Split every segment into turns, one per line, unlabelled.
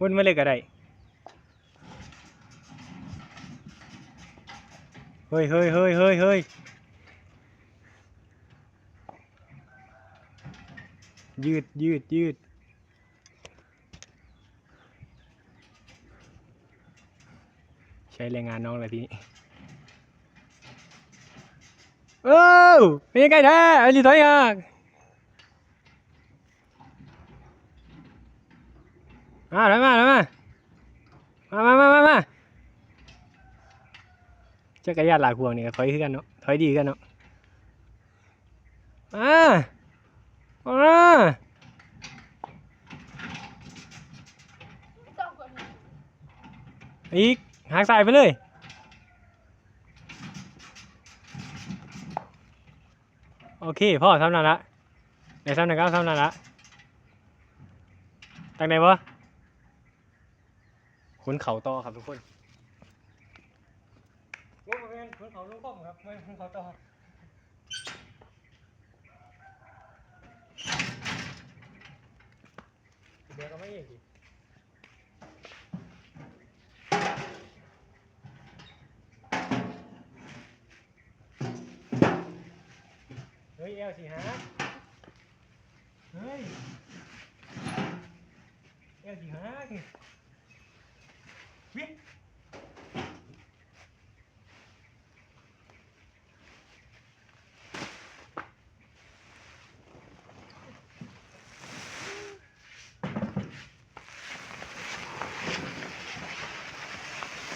วนมาเลยก็ได้เฮ้ยเฮ้ยเฮ้ยเฮ้ยเฮ้ยยืดยืดยืดใช้แรงงานน้องเลยทีนี้เอ้าเป็นยังไงแท้ไอ้ลีถอยอะ มาถอยมาถอยมามามามามามาจักรยานหลากพวงนี่ก็ถอยคือกันเนาะถอยดีกันเนาะมามา
อีก
หักสายไปเลยโอเคพ่อทำนั่นละไหนทำนั่นก็ทำนั่นละตั้งไหนวะ นเขาต่อครับทุกคนโอ้ยเป็นขนเขาลงป้อมครับไม่ขนเขาต่อเดี๋ยวก็ไม่เองดิเฮ้ยเอลสิฮะเฮ้ยเอลสิฮะ วิ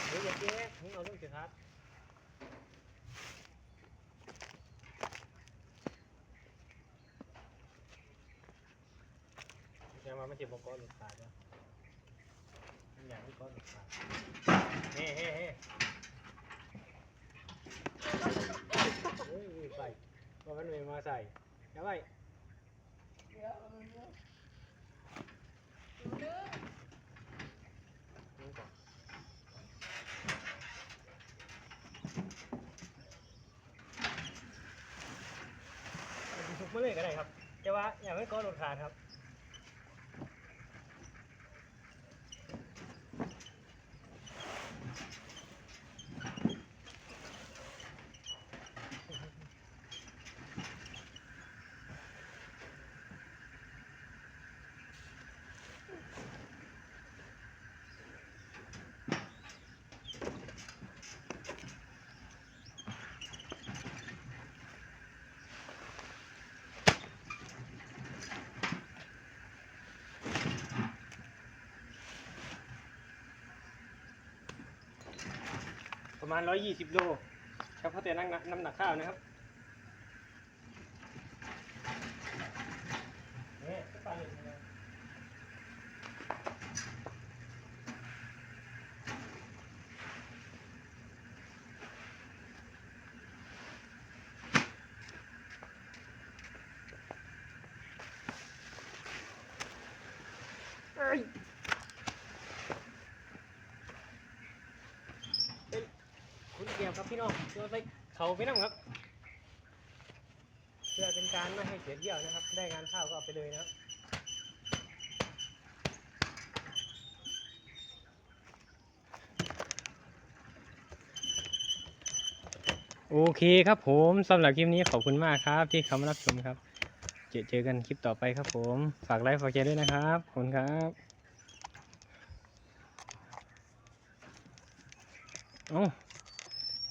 เฮ้ยอย่าเจ๊มึงเอาเรื่องเสียทัศน์ยังมาไม่เจ็บบอกก้อนหลุดขาดนะมันอย่างที่ ก้อนเฮ้เฮ้เฮ้เฮ้ยอุ้ยไปว่ามันไม่มาใส่เดี๋ยวไป
เดี๋ยวนึกนึ
กก่อนทุกมื่อเลยก็ได้ครับ แต่ว่าอย่าให้ก้อนหลุดขาดครับ ประมาณ 120 โลเฉพาะแต่นั่งน้ำหนักข้าวนะครับนี่ยก็ไปเลยนะเอ้ย คุณเกี่ยวกับพี่น้องโยนไปเขาไปนั่งครับเพื่อเป็นการไม่ให้เสียเที่ยวนะครับ ได้งานข้าวก็เอาไปเลยนะครับโอเคครับผมสำหรับคลิปนี้ขอบคุณมากครับ ที่เข้ามารับชมครับ เจอเจอกันคลิปต่อไปครับผม ฝากไลค์ฝากแชร์ด้วยนะครับขอบคุณครับอ้า